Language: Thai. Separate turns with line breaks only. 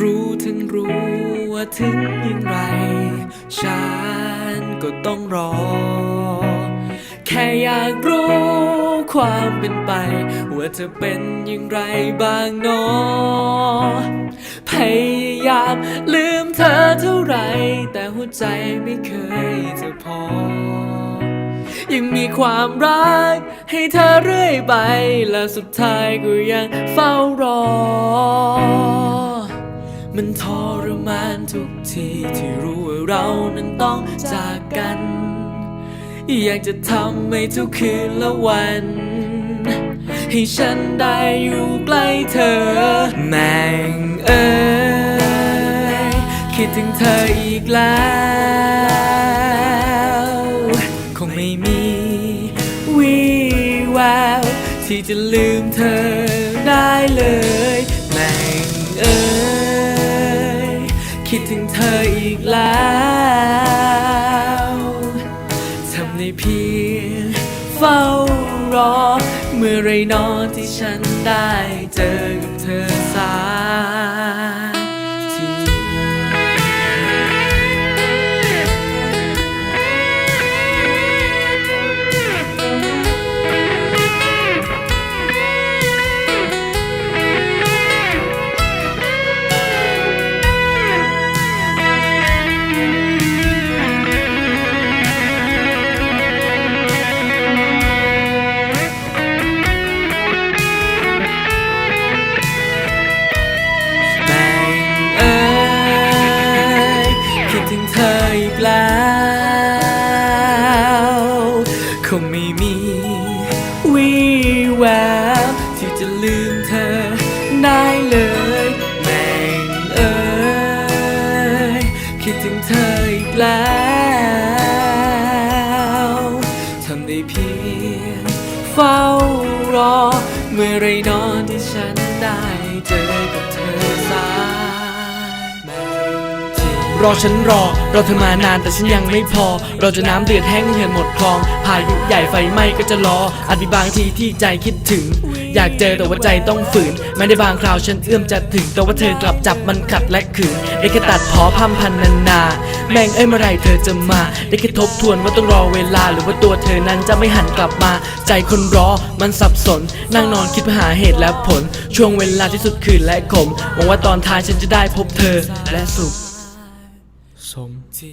รู้ทั้งรู้ว่าถึงอย่างไร ฉันก็ต้องรอ แค่อยากรู้ความเป็นไป ว่าเธอเป็นอย่างไรบ้างเนอพยายามลืมเธอเท่าไร แต่หัวใจไม่เคยจะพอ ยังมีความรักให้เธอเรื่อยไป และสุดท้ายก็ยังเฝ้ารอ มันทรมานทุกทีที่รู้ว่าเรานั้นต้องจากกัน อยากจะทำให้ทุกคืนและวัน ให้ฉันได้อยู่ใกล้เธอ แม่งเอ้ยคิดถึงเธออีกแล้ว คงไม่มีวี่แววที่จะลืมเธอได้เลย ถึงเธออีกแล้วทำในเพียงเฝ้ารอ เมื่อไรนอที่ฉันได้เจอกับเธอสา งไม่มีวี่แววที่จะลืมเธอได้เลยแม่งเอ้ยคิดถึงเธออีกแล้วทำได้เพียงเฝ้ารอ เมื่อไรนอนที่ฉันได้เจอกับเธอ
รอฉันรอรอเธอมานานแต่ฉันยังไม่พอ เราจะน้ำเดือดแห้งเหือดหมดคลอง พายุใหญ่ไฟไหม้ก็จะรออาจมีบางทีที่ใจคิดถึง อยากเจอแต่ว่าใจต้องฝืนแม้ในบางคราวฉันเอื้อมจะถึง แต่ว่าเธอกลับจับมันขัดและขืนได้แค่ตัดพอพัมพันนานาแม่งเอ้ยเมื่อไรเธอจะมา ได้แค่ทบทวนว่าต้องรอเวลา หรือว่าตัวเธอนั้นจะไม่หันกลับมา ใจคนรอมันสับสน นั่งนอนคิดหาเหตุและผล ช่วงเวลาที่สุดคืนและขมหวังว่าตอนท้ายฉันจะได้พบเธอและสุข
从此